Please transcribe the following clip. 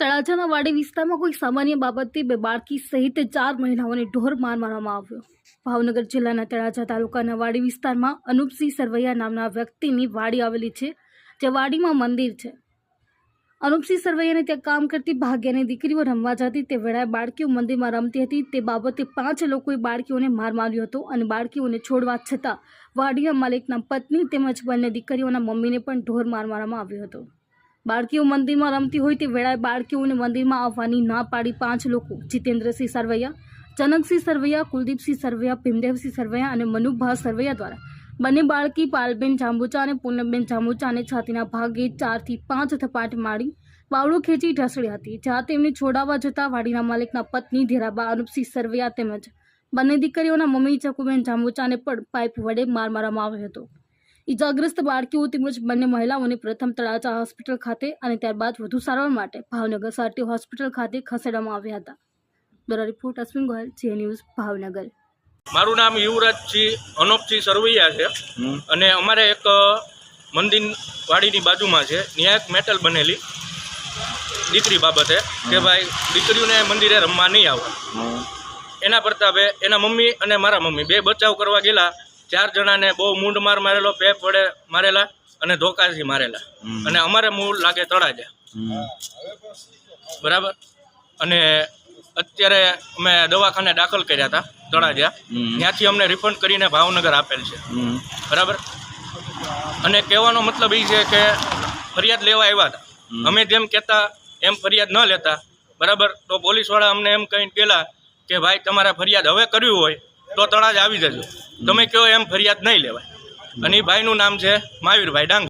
તળાજાના વાડી વિસ્તારમાં કોઈ સામાન્ય બાબતથી બે બાળકી સહિત ચાર મહિલાઓને ઢોર માર મારવામાં આવ્યો. ભાવનગર જિલ્લાના તળાજા તાલુકાના વાડી વિસ્તારમાં અનુપસિંહ સરવૈયા નામના વ્યક્તિની વાડી આવેલી છે, જે વાડીમાં મંદિર છે. અનુપસિંહ સરવૈયાને ત્યાં કામ કરતી ભાગ્યની દીકરીઓ રમવા જતી તે વેળાએ બાળકીઓ મંદિરમાં રમતી હતી. તે બાબતે પાંચ લોકોએ બાળકીઓને માર માર્યો હતો અને બાળકીઓને છોડવા છતાં વાડીના માલિકના પત્ની તેમજ બંને દીકરીઓના મમ્મીને પણ ઢોર માર મારવામાં આવ્યો હતો. બાળકીઓ મંદિરમાં રમતી હોય તે વેળાએ બાળકીઓને મંદિરમાં આવવાની ના પાડી પાંચ લોકો. જીતેન્દ્રસિંહ સરવૈયા, જનકસિંહ સરવૈયા, કુલદીપસિંહ સરવૈયા, ભીમદેવસિંહ સરવૈયા અને મનુભા સરવૈયા દ્વારા બંને બાળકી પાલબેન જાંબુચા અને પૂનમબેન જાંબુચાને છાતીના ભાગે ચારથી પાંચ થપાટ મારી બાવડું ખેંચી ઢસડી હતી. જ્યાં તેમને છોડાવવા જતા વાડીના માલિકના પત્ની ધીરાબા અનુપસિંહ સરવૈયા તેમજ બંને દીકરીઓના મમ્મી ચકુબેન જાંબુચાને પણ પાઇપ વડે માર મારવામાં આવ્યો હતો. ઇજાગ્રસ્ત બાળકીઓ તેમજ બંને મહિલાઓને પ્રથમ તળાજા હોસ્પિટલ ખાતે અને ત્યારબાદ વધુ સારવાર માટે ભાવનગર સારટી હોસ્પિટલ ખાતે ખસેડવામાં આવ્યા હતા. દ્વારા રિપોર્ટ અશ્વિન ગોયલ જે ન્યૂઝ ભાવનગર. મારું નામ યુવરાજસિંહ અનોપસિંહ સરવૈયા છે. અને અમારે એક મંદિર વાડીની બાજુમાં છે. ત્યાં એક મેટલ બનેલી દીકરી બાબતે કે ભાઈ દીકરીઓને મંદિરે રમવા નહીં આવે. એના પ્રતાપે એના મમ્મી અને મારા મમ્મી બે બચાવ કરવા ગયેલા. ચાર જણાને બહુ મૂંઢ માર મારેલો પેપ વડે મારેલા અને ધોકાથી મારેલા. અને અમારે મૂળ લાગે તળાજા. બરાબર? અને અત્યારે અમે દવાખાને દાખલ કર્યા હતા તળાજા. ત્યાંથી અમને રિફંડ કરીને ભાવનગર આપેલ છે. બરાબર? અને કહેવાનો મતલબ એ છે કે ફરિયાદ લેવા આવ્યા હતા. અમે જેમ કહેતા એમ ફરિયાદ ન લેતા. બરાબર? તો પોલીસવાળા અમને એમ કહીને ગયેલા કે ભાઈ તમારે ફરિયાદ હવે કરવી હોય તો તળાજ આવી જજો. તમે કહો એમ ફરિયાદ નહીં લેવાય. અને એ ભાઈનું નામ છે મહાવીરભાઈ ડાંગ.